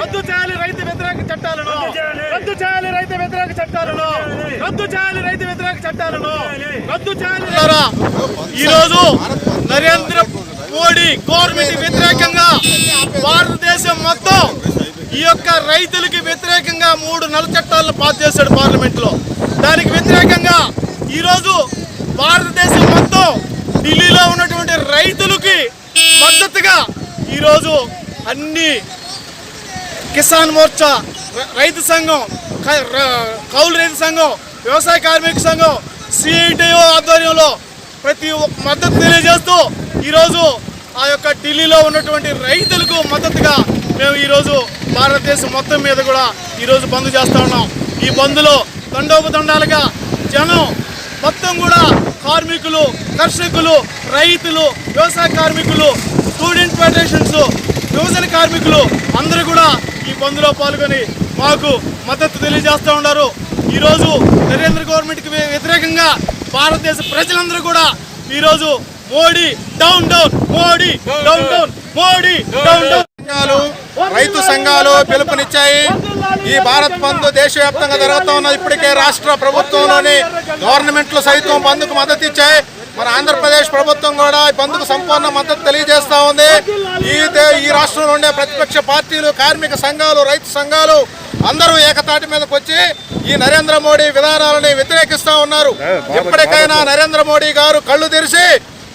రద్దు చేయాలి రైతు వ్యతిరేక చట్టాలను. రద్దు చేయాలి. రైతు వ్యతిరేక చట్టాలను. రద్దు చేయాలి. రైతు వ్యతిరేక చట్టాలను. రద్దు చేయాలి. ఈ రోజు నరేంద్ర మోడీ గవర్నమెంట్ వ్యతిరేకంగా భారతదేశం మొత్తం ఈ యొక్క రైతులకి వ్యతిరేకంగా మూడు నల్ల చట్టాలను పాస్ చేశాడు పార్లమెంట్లో. దానికి వ్యతిరేకంగా ఈరోజు భారతదేశం మొత్తం ఢిల్లీలో ఉన్నటువంటి రైతులకి మద్దతుగా ఈరోజు అన్ని కిసాన్ మోర్చా రైతు సంఘం కౌలు రైతు సంఘం వ్యవసాయ కార్మిక సంఘం సిఐటిఓ ఆధ్వర్యంలో ప్రతి ఒక్క మద్దతు తెలియజేస్తూ ఈరోజు ఆ యొక్క ఢిల్లీలో ఉన్నటువంటి రైతులకు మద్దతుగా మేము ఈరోజు భారతదేశం మొత్తం మీద కూడా ఈరోజు బంద్ చేస్తూ ఉన్నాం. ఈ బంద్లో దండోపదండాలుగా జనం మొత్తం కూడా కార్మికులు కర్షకులు రైతులు వ్యవసాయ కార్మికులు స్టూడెంట్ ఫెడరేషన్స్ యువజన కార్మికులు అందరూ కూడా ఈ బంద్లో పాల్గొని మాకు మద్దతు తెలియజేస్తూ ఉన్నారు. ఈరోజు నరేంద్ర గవర్నమెంట్కి వ్యతిరేకంగా భారతదేశ ప్రజలందరూ కూడా ఈరోజు Modi down down Modi down down Modi down down. సంఘాలు రైతు సంఘాలు పిలుపునిచ్చాయి. ఈ భారత్ బంద్ దేశవ్యాప్తంగా జరుగుతూ ఉన్నది. ఇప్పటికే రాష్ట్ర ప్రభుత్వంలోని గవర్నమెంట్లు సైతం బంద్కు మద్దతు ఇచ్చాయి. మన ఆంధ్రప్రదేశ్ ప్రభుత్వం కూడా ఈ బంద్కు సంపూర్ణ మద్దతు తెలియజేస్తా ఉంది. ఈ దే- ఈ రాష్ట్రంలో ఉండే ప్రతిపక్ష పార్టీలు కార్మిక సంఘాలు రైతు సంఘాలు అందరూ ఏకతాటి మీదకి వచ్చి ఈ నరేంద్ర మోడీ విధానాలని వ్యతిరేకిస్తా ఉన్నారు. ఎప్పటికైనా నరేంద్ర మోడీ గారు కళ్ళు తెరిచి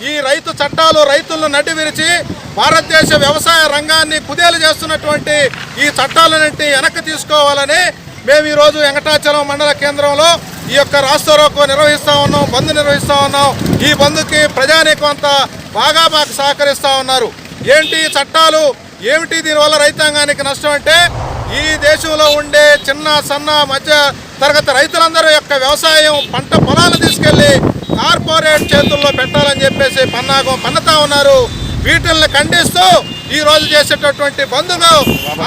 ఈ రైతు చట్టాలు రైతులను నడ్డి విరిచి భారతదేశ వ్యవసాయ రంగాన్ని కుదేలు చేస్తున్నటువంటి ఈ చట్టాలన్నింటినీ వెనక్కి తీసుకోవాలని మేము ఈరోజు వెంకటాచలం మండల కేంద్రంలో ఈ యొక్క రాష్ట్రోకు నిర్వహిస్తా ఉన్నాం బంద్ నిర్వహిస్తా ఉన్నాం. ఈ బంద్కి ప్రజానీకం అంతా బాగా మాకు సహకరిస్తూ ఉన్నారు. ఏంటి ఈ చట్టాలు? ఏమిటి దీనివల్ల రైతాంగానికి నష్టం అంటే ఈ దేశంలో ఉండే చిన్న సన్న మధ్య తరగతి రైతులందరూ యొక్క వ్యవసాయం పంట పొలాలు తీసుకెళ్ళి కార్పొరేట్ చేతుల్లో పెట్టాలని చెప్పేసి పన్నాగం పన్నుతా ఉన్నారు. వీటిల్ని ఖండిస్తూ ఈ రోజు చేసేటటువంటి బంధులు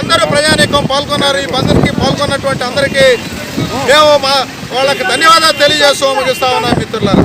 అందరూ ప్రజానీకం పాల్గొన్నారు. ఈ బంధుకి పాల్గొన్నటువంటి అందరికీ మేము మా వాళ్ళకి ధన్యవాదాలు తెలియజేస్తూ ముగిస్తా ఉన్నాం మిత్రులారా.